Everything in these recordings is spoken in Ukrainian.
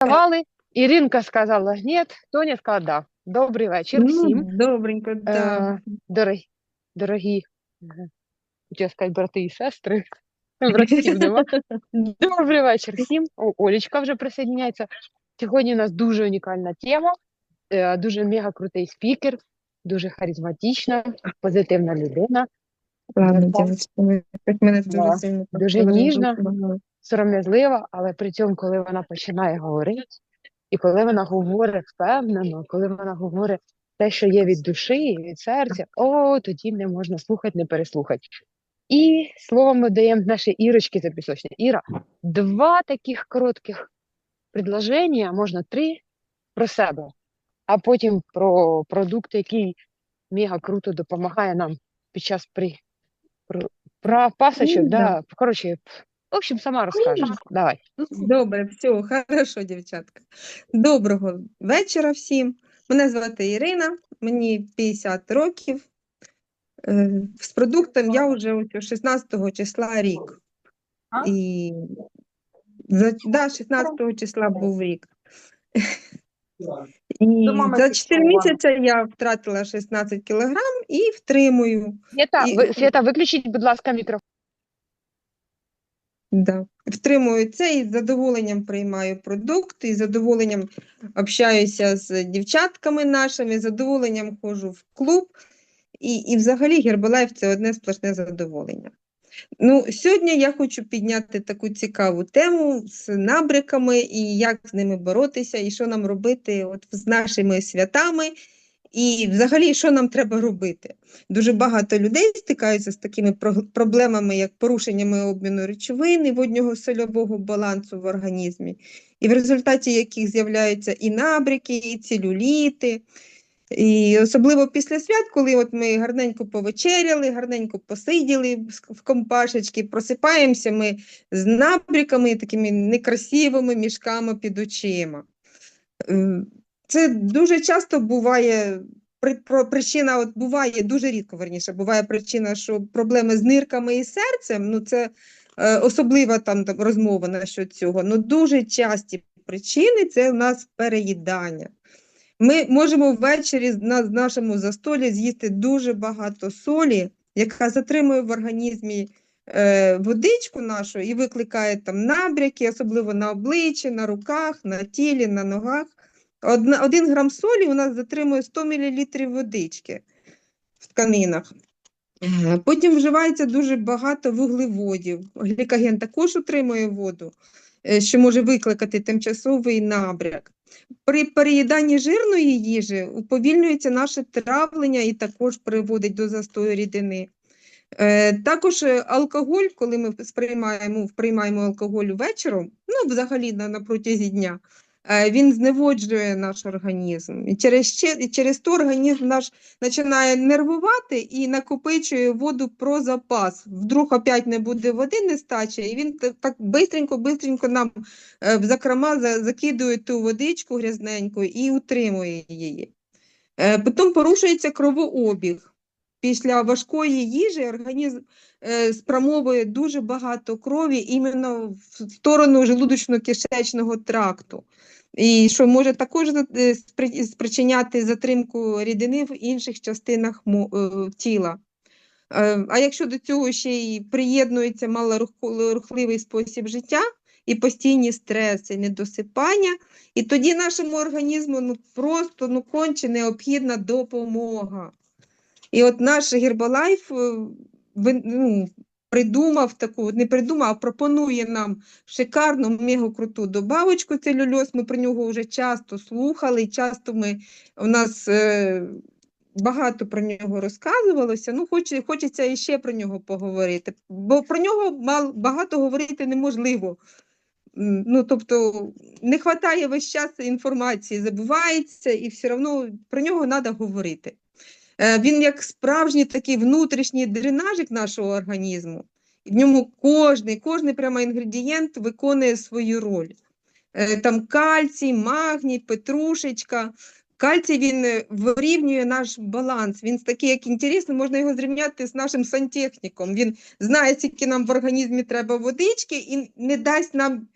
Давали. Іринка сказала ні, Тоня сказала да. Добрий вечір всім. Ну, добренько, да. Дорогі, дорогі, е, хотіла сказати, брати і сестри. Братів нема. Добрий вечір всім. О, Олічка вже присоединяється. Сьогодні у нас дуже унікальна тема, е, дуже мега крутий спікер, дуже харизматична, позитивна людина, Ладно, так. мене дуже Да. Дуже ніжна. Сором'язлива, але при цьому, коли вона починає говорити, і коли вона говорить впевнено, коли вона говорить те, що є від душі, від серця, о, тоді не можна слухати, не переслухати. І слово ми даємо нашій Ірочці запісочній. Іра, два таких коротких предложення, можна три, про себе, а потім про продукт, який мега круто допомагає нам під час при, про, про пасочок. Ну, Да. Коротше, в общем, сама розкажеш. Давай. Добре, все, хорошо, дівчатка. Доброго вечора всім. Мене звати Ірина, мені 50 років. Е, З продуктом я вже ось 16 числа рік. І за, да, 16 числа був рік. І за 4 місяці я втратила 16 кілограм і втримую. Свята, І- ви, Свята, виключіть, будь ласка, мікрофон. Да. Втримую це і з задоволенням приймаю продукти, і з задоволенням общаюся з дівчатками нашими, з задоволенням ходжу в клуб. І, і взагалі Гербалайф це одне сплошне задоволення. Ну, сьогодні я хочу підняти таку цікаву тему з набриками і як з ними боротися, і що нам робити от з нашими святами, і взагалі, що нам треба робити. Дуже багато людей стикаються з такими проблемами, як порушеннями обміну речовин і воднього сольового балансу в організмі, і в результаті яких з'являються і набряки, і целюліти. І особливо після свят, коли от ми гарненько повечеряли, гарненько посиділи в- компашечки, просипаємося ми з набряками, такими некрасивими мішками під очима. Це дуже часто буває причина, от буває дуже рідко, верніше, буває причина, що проблеми з нирками і серцем, ну це е, особлива там, там розмова насчет цього. Ну дуже часті причини це у нас переїдання. Ми можемо ввечері на нашому застолі з'їсти дуже багато солі, яка затримує в організмі е, водичку нашу і викликає там набряки, особливо на обличчі, на руках, на тілі, на ногах. Одна, один грам солі у нас затримує 100 мл водички в тканинах. Е, Потім вживається дуже багато вуглеводів. Глікоген також утримує воду, е, що може викликати тимчасовий набряк. При переїданні жирної їжі уповільнюється наше травлення і також приводить до застою рідини. Е, також алкоголь, коли ми сприймаємо, приймаємо алкоголь вечором, ну взагалі на, протязі дня, він зневоджує наш організм. І через, через то організм наш починає нервувати і накопичує воду про запас. Вдруг опять не буде води нестача, і він так, бистренько-бистренько нам е, в закрома закидує ту водичку грязненьку і утримує її. Е, Потім порушується кровообіг. Після важкої їжі організм е, спрямовує дуже багато крові іменно в сторону желудочно-кишечного тракту. І що може також е, спри- спричиняти затримку рідини в інших частинах е, тіла. Е, А якщо до цього ще й приєднується малорухливий спосіб життя і постійні стреси, недосипання, і тоді нашому організму ну, просто ну, конче необхідна допомога. І от наш Гербалайф е, ну, придумав таку, не придумав, а пропонує нам шикарну мегакруту добавочку целюльоз. Ми про нього вже часто слухали, часто ми, у нас е, багато про нього розказувалося. Ну, хоч, хочеться іще про нього поговорити, бо про нього мал, багато говорити неможливо. Ну, тобто не вистачає весь час інформації, забувається, і все одно про нього треба говорити. Е, Він як справжній такий внутрішній дренажик нашого організму. І в ньому кожний, кожний прямо інгредієнт виконує свою роль. Е, Там кальцій, магній, петрушечка. Кальцій він е, вирівнює наш баланс. Він такий, як інтересно, можна його зрівняти з нашим сантехніком. Він знає, скільки нам в організмі треба водички, і не дасть нам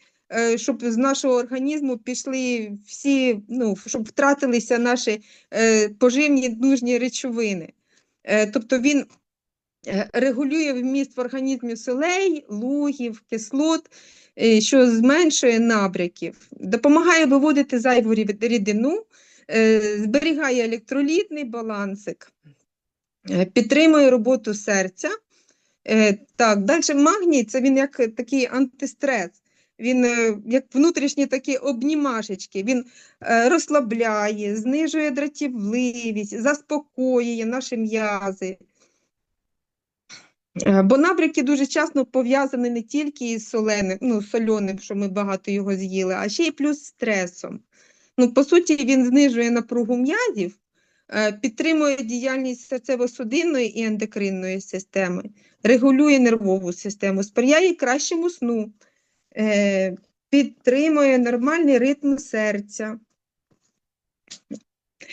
щоб з нашого організму пішли всі, ну, щоб втратилися наші е, поживні нужні речовини. Е, Тобто він е, регулює вміст в організмі солей, лугів, кислот, е, що зменшує набряків, допомагає виводити зайву рідину, е, зберігає електролітний балансик, е, підтримує роботу серця. Е, Так, далі магній це він як такий антистрес. Він е, як внутрішні такі обнімашечки, він е, розслабляє, знижує дратівливість, заспокоює наші м'язи. Е, Бо набряки дуже часто пов'язані не тільки із соленим, ну, сольоним, що ми багато його з'їли, а ще й плюс стресом. Ну, по суті, він знижує напругу м'язів, підтримує діяльність серцево-судинної і ендокринної системи, регулює нервову систему, сприяє кращому сну, підтримує нормальний ритм серця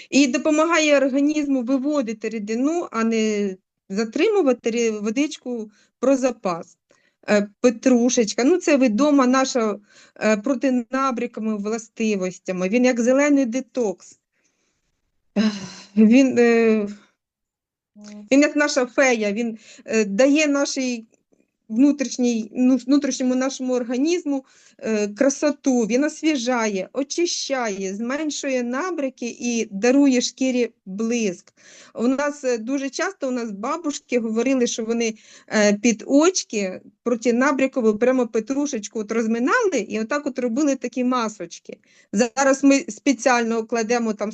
і допомагає організму виводити рідину, а не затримувати водичку про запас. Е, Петрушечка, ну це відома наша е, протинабряками властивостями. Він як зелений детокс. Він, е, він як наша фея, він е, дає нашій внутрішній, ну, внутрішньому нашому організму е, красоту, він освіжає, очищає, зменшує набряки і дарує шкірі блиск. У нас е, дуже часто у нас бабушки говорили, що вони е, під очки проти набрякову прямо петрушечку от розминали і отак от робили такі масочки. Зараз ми спеціально кладемо там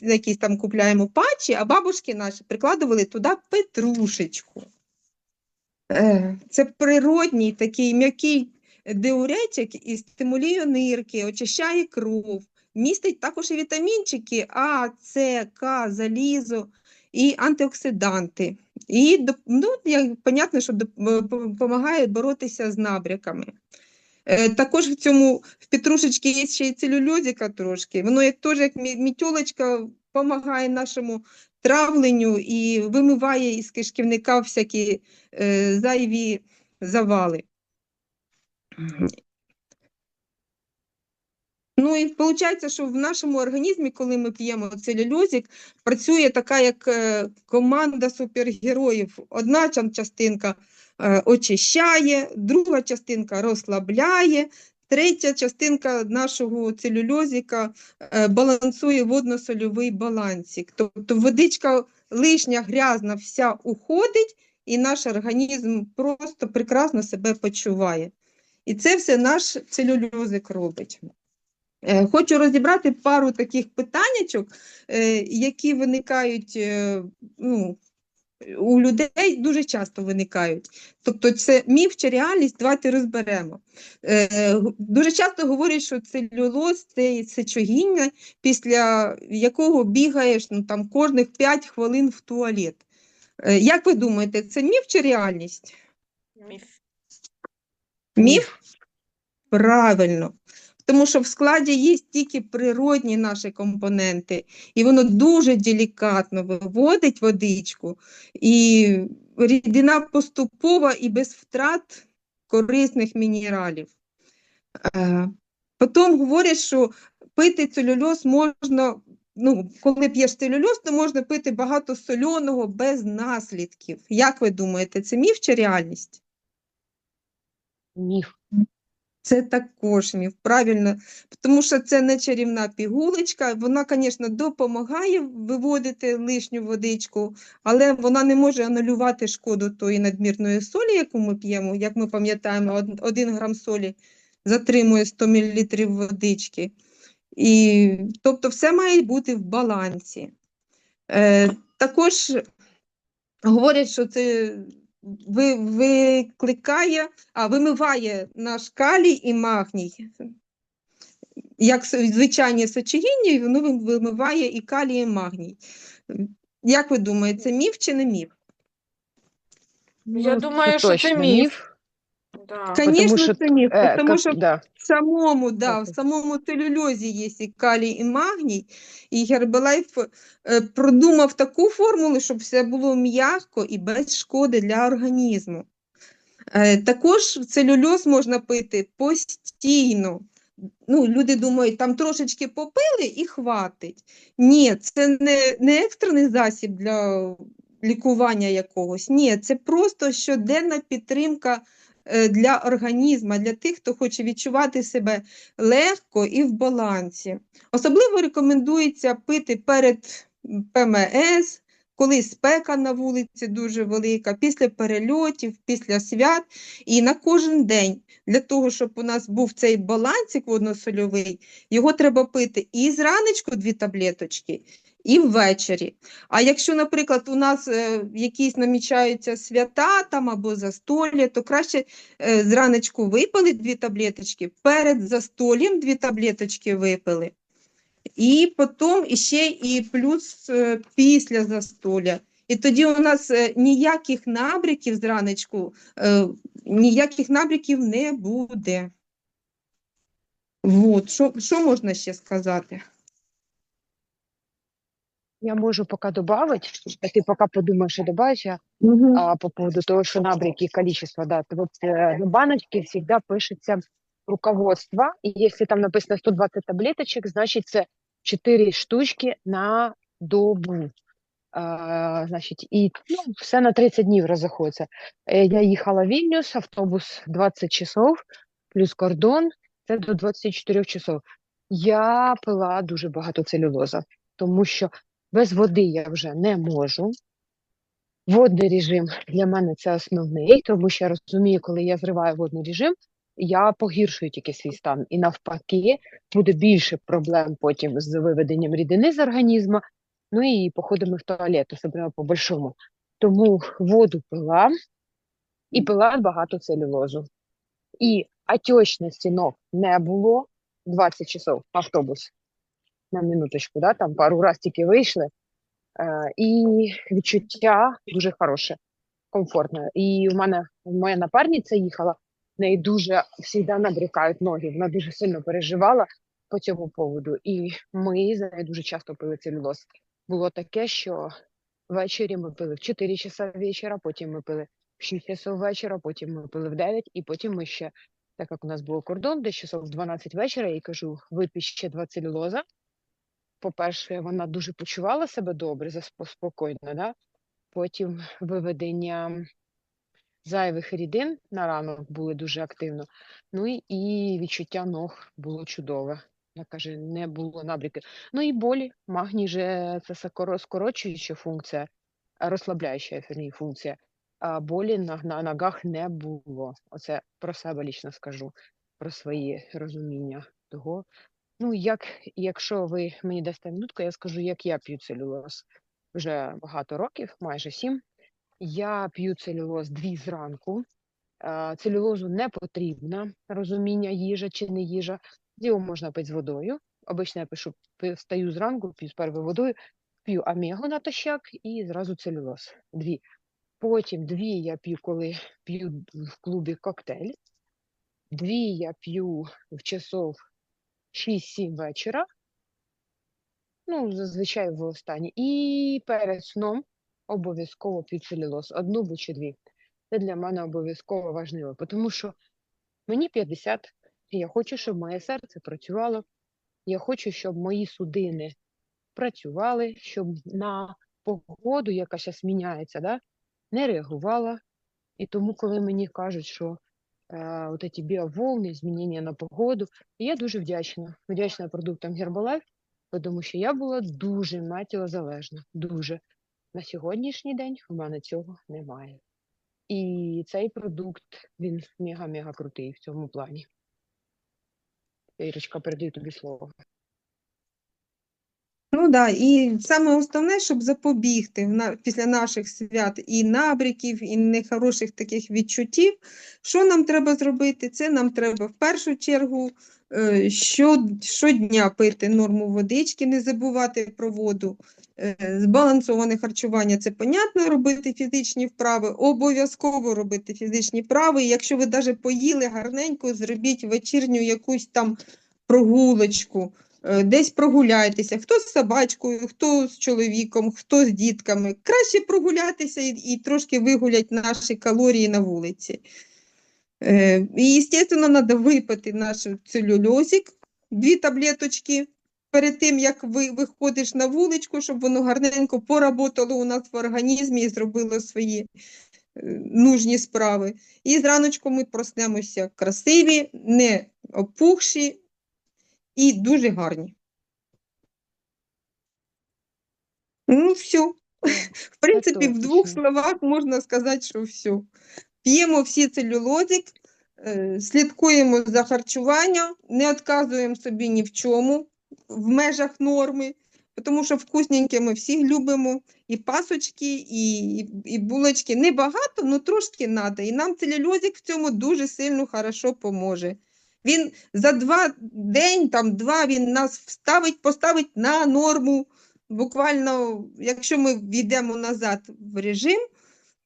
якісь там купляємо патчі, а бабушки наші прикладували туди петрушечку. Е, Це природній такий м'який диуретик і стимулює нирки, очищає кров, містить також і вітамінчики А, С, К, залізо і антиоксиданти. І ну, як, понятно, що допомагає боротися з набряками. Е, Також в цьому в петрушечці є ще й целюльозика трошки. Воно як теж як мітьолочка допомагає нашому травленню і вимиває із кишківника всякі е, зайві завали. Ну і виходить, що в нашому організмі, коли ми п'ємо целюльозик, працює така як е, команда супергероїв. Одна частинка е, очищає, друга частинка розслабляє, третя частинка нашого целюльозика е, балансує водно-сольовий балансик. Тобто водичка лишня, грязна, вся уходить, і наш організм просто прекрасно себе почуває. І це все наш целюльозик робить. Е, Хочу розібрати пару таких питаннячок, е, які виникають ну, у людей дуже часто виникають. Тобто це міф чи реальність, давайте розберемо. Е, Дуже часто говорять, що целюлоз – це сечогіння, після якого бігаєш ну, там, кожних 5 хвилин в туалет. Е, Як ви думаєте, це міф чи реальність? Міф. Міф? Правильно. Тому що в складі є тільки природні наші компоненти, і воно дуже делікатно виводить водичку, і рідина поступова і без втрат корисних мінералів. Е, Потім говорять, що пити целюльоз можна, ну, коли п'єш целюльоз, то можна пити багато сольоного без наслідків. Як ви думаєте, це міф чи реальність? Міф. Це також міф, правильно, тому що це не чарівна пігулочка, вона, звісно, допомагає виводити лишню водичку, але вона не може анулювати шкоду тої надмірної солі, яку ми п'ємо. Як ми пам'ятаємо, од- один грам солі затримує 100 мл водички. І, тобто все має бути в балансі. Е, також говорять, що це викликає, а вимиває наш калій і магній. Як звичайні сечогіння, воно вимиває і калій, і магній. Як ви думаєте, це міф чи не міф? Я Ну, думаю, що це міф. Да. Потому Звісно, що, це міф, Е, как- що да. в самому, да, в самому целюльозі є і калій, і магній, і Гербалайф е, продумав таку формулу, щоб все було м'яко і без шкоди для організму. Е, Також целюльоз можна пити постійно. Ну, люди думають, там трошечки попили і хватить. Ні, це не, не екстрений засіб для лікування якогось. Ні, це просто щоденна підтримка для організму, для тих, хто хоче відчувати себе легко і в балансі. Особливо рекомендується пити перед ПМС, коли спека на вулиці дуже велика, після перельотів, після свят і на кожен день. Для того, щоб у нас був цей балансик водносольовий, його треба пити і зранечку дві таблеточки, і ввечері. А якщо, наприклад, у нас е, якісь намічаються свята там або застолля, то краще е, зранечку випили дві таблеточки, перед застоллям дві таблеточки випили. І потім іще і плюс е, після застолля. І тоді у нас ніяких набряків зранечку, ніяких набряків не буде. Вот. Що, що можна ще сказати? Я можу поки додати, а ти поки подумаєш, що добавиш, я а, по поводу того, что набряки количество, да, то вот э, на баночке всегда пишется руководство, и если там написано 120 таблеточек, значит це 4 штучки на добу. А, значить, і ну, все на 30 днів розраховується. Е, Я їхала в Вільнюс, автобус 20 часов, плюс кордон, це до 24 часов. Я пила дуже багато целюлоза, тому що без води я вже не можу. Водний режим для мене це основний, тому що я розумію, коли я зриваю водний режим, я погіршую тільки свій стан. І навпаки, буде більше проблем потім з виведенням рідини з організму, ну і походами в туалет, особливо по-большому. Тому воду пила і пила багато целюлозу. І отечності ног не було 20 часов автобус на минуточку, да, там пару раз тільки вийшли. І відчуття дуже хороше, комфортне. І у мене моя напарниця їхала, в неї дуже завжди набрякають ноги. Вона дуже сильно переживала по цьому поводу. І ми за нею дуже часто пили целюлоз. Було таке, що ввечері ми пили в 4 часа вечора, потім ми пили в 6 часов вечора, потім ми пили в 9, і потім ми ще, так як у нас був кордон, десь часов в 12 вечора, я їй кажу, випій ще два целюлоза. По-перше, вона дуже почувала себе добре, спокійно, да? потім виведення зайвих рідин на ранок були дуже активно. Ну і, відчуття ног було чудове. Вона каже, не було набряки. Ну і болі. Магній же це скорочуюча функція, розслабляюча функція. А болі на, на ногах не було. Оце про себе лічно скажу, про свої розуміння того. Ну, як, якщо ви мені дасте минутку, я скажу, як я п'ю целюлоз вже багато років, майже сім. Я п'ю целюлоз дві зранку. Е, Целюлозу не потрібно розуміння їжа чи не їжа. Його можна пити з водою. Обично я пишу, встаю зранку, п'ю з первою водою, п'ю амегу натощак і зразу целюлоз. Дві. Потім дві я п'ю, коли п'ю в клубі коктейль. Дві я п'ю в часов 6-7 вечора. Ну, зазвичай в останній. І перед сном обов'язково целюлоз. Одну або чи дві. Це для мене обов'язково важливо, тому що мені 50, і я хочу, щоб моє серце працювало. Я хочу, щоб мої судини працювали, щоб на погоду, яка зараз міняється, да, не реагувала. І тому, коли мені кажуть, що е, эти біоволни, змінення на погоду, я дуже вдячна. Вдячна продуктам Herbalife, тому що я була дуже матілозалежна. Дуже. На сьогоднішній день у мене цього немає. І цей продукт, він мега-мега крутий в цьому плані. Ірочка, передаю тобі слово. Ну да, і саме основне, щоб запобігти на, після наших свят і набряків, і нехороших таких відчуттів, що нам треба зробити? Це нам треба в першу чергу е, що, щодня пити норму водички, не забувати про воду. Е, Збалансоване харчування це понятно, робити фізичні вправи, обов'язково робити фізичні вправи. Якщо ви навіть поїли гарненько, зробіть вечірню якусь там прогулочку. Е, Десь прогуляйтеся, хто з собачкою, хто з чоловіком, хто з дітками. Краще прогулятися і, і трошки вигулять наші калорії на вулиці. Е, І, звісно, треба випити наш целюльозик, дві таблеточки перед тим, як ви виходиш на вуличку, щоб воно гарненько поработало у нас в організмі і зробило свої е, нужні справи. І зраночку ми проснемося красиві, не опухші і дуже гарні. Ну, все. В принципі, в двох словах можна сказати, що все. П'ємо всі целюлозик, е, слідкуємо за харчуванням, не відказуємо собі ні в чому в межах норми, тому що вкусненьке ми всі любимо, і пасочки, і, і, і булочки. Небагато, але трошки треба. І нам целюлозик в цьому дуже сильно хорошо поможе. Він за два день, там два, він нас вставить, поставить на норму. Буквально, якщо ми війдемо назад в режим,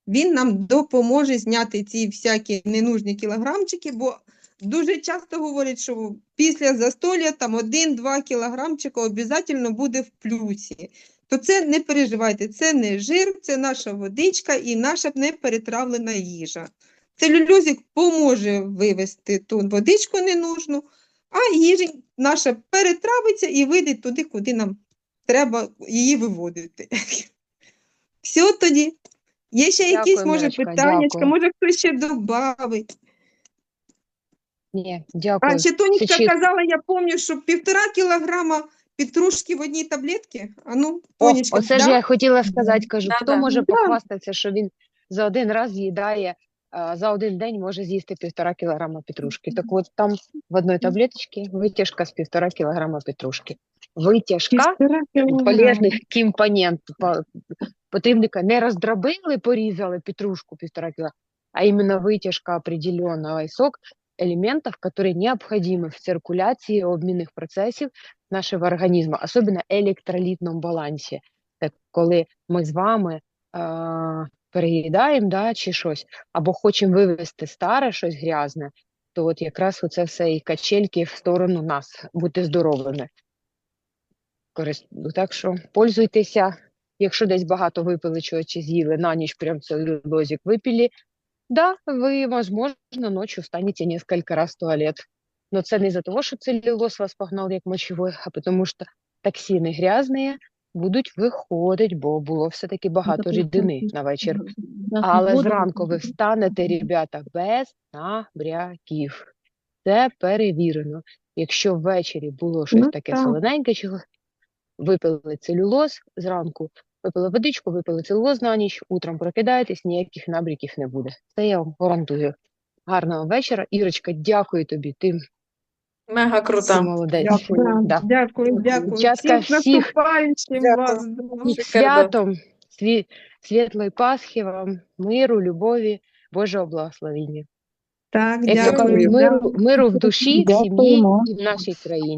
він нам допоможе зняти ці всякі ненужні кілограмчики, бо дуже часто говорять, що після застолля там 1-2 кілограмчика обов'язково буде в плюсі. То це не переживайте, це не жир, це наша водичка і наша неперетравлена їжа. Целюльозик поможе вивести ту водичку ненужну, а їжа наша перетравиться і вийде туди, куди нам треба її виводити. Все тоді. Є ще якісь, Дякую, може, питання, може хтось ще додавить. Ні, дякую. А ще Тонечка Це казала, я пам'ятаю, що півтора кілограма петрушки в одній таблетці. А ну, О, Тонечка, оце ж я хотіла сказати, кажу, Да, хто да. може Да. похвастатися, що він за один раз з'їдає, за один день може з'їсти півтора кілограма петрушки. Так от там в одній таблеточці витяжка з півтора кілограма петрушки. Витяжка Півтора кілограма. полезних компонентів по- потрібника не роздробили, порізали петрушку півтора кіла, а іменно витяжка определенного і сок элементов, которые необходимы в циркуляции обмінних процесів нашого організму, особливо електролітному балансі. Так, коли ми з вами е, переїдаємо да, чи щось, або хочемо вивести старе щось грязне, то от якраз оце все і качельки в сторону нас, бути здоровими. Ну, Так що пользуйтеся, якщо десь багато випили чого чи з'їли, на ніч прям целлюлозик випили, да, ви, возможно, ночью встанете несколько раз в туалет. Но це не из-за того, що целлюлоз вас погнав як мочевой, а тому що токсини грязні будуть виходити, бо було все-таки багато рідини на вечір. Але зранку ви встанете, ребята, без набряків. Це перевірено. Якщо ввечері було щось Ну, таке так. солоненьке, чого випили целюлоз зранку, випили водичку, випили целюлоз на ніч, утром прокидаєтесь, ніяких набряків не буде. Це я вам гарантую. Гарного вечора. Ірочка, дякую тобі. Ти, Мега крута. молодець. Дякую, Да. Дякую, дякую. Дівчатка, Всіх наступаючим Дякую. вас. да. Святом, сві, світлої Пасхи вам, миру, любові, Божого благословення. Так, дякую. миру, миру в душі, в сім'ї і в нашій країні.